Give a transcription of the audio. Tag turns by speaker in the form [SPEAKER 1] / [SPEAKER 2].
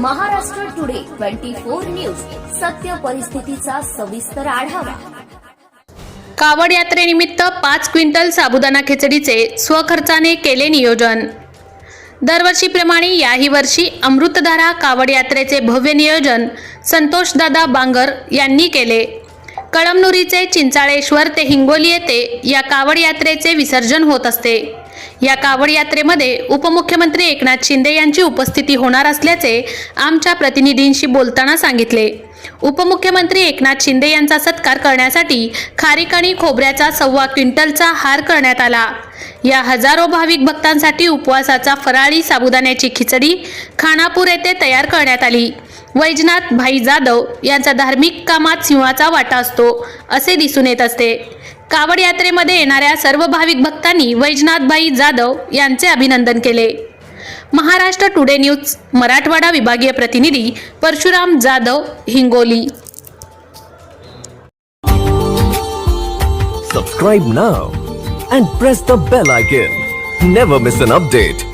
[SPEAKER 1] Maharashtra today twenty four news. सत्य परिस्थितीचा सविस्तर आढावा.
[SPEAKER 2] कावड यात्रेनिमित्त पाच क्विंटल साबुदाणा खिचडीचे स्वखर्चाने केले नियोजन. दरवर्षीप्रमाणे याही वर्षी अमृतधारा कावड यात्रेचे भव्य नियोजन संतोषदादा बांगर यांनी केले. कळमनुरीचे चिंचाळेश्वर ते हिंगोली येथे या कावड यात्रेचे विसर्जन होत असते. या कावड यात्रेमध्ये उपमुख्यमंत्री एकनाथ शिंदे यांची उपस्थिती होणार असल्याचे आमच्या प्रतिनिधींशी बोलताना सांगितले. उपमुख्यमंत्री एकनाथ शिंदे यांचा सत्कार करण्यासाठी खारीक आणि खोबऱ्याचा सव्वा क्विंटलचा हार करण्यात आला. या हजारो भाविक भक्तांसाठी उपवासाचा फराळी साबुदाण्याची खिचडी खानापूर येथे तयार करण्यात आली. वैजनाथ भाई जाधव यांचा धार्मिक कामात सिंहाचा वाटा असतो असे दिसून येत असते. कावड यात्रेमध्ये येणाऱ्या सर्व भाविक भक्तांनी वैजनाथभाई जाधव यांचे अभिनंदन केले. महाराष्ट्र टुडे न्यूज मराठवाडा विभागीय प्रतिनिधी Parshuram Jadhav Hingoli.
[SPEAKER 3] Subscribe now and press the bell icon never miss an update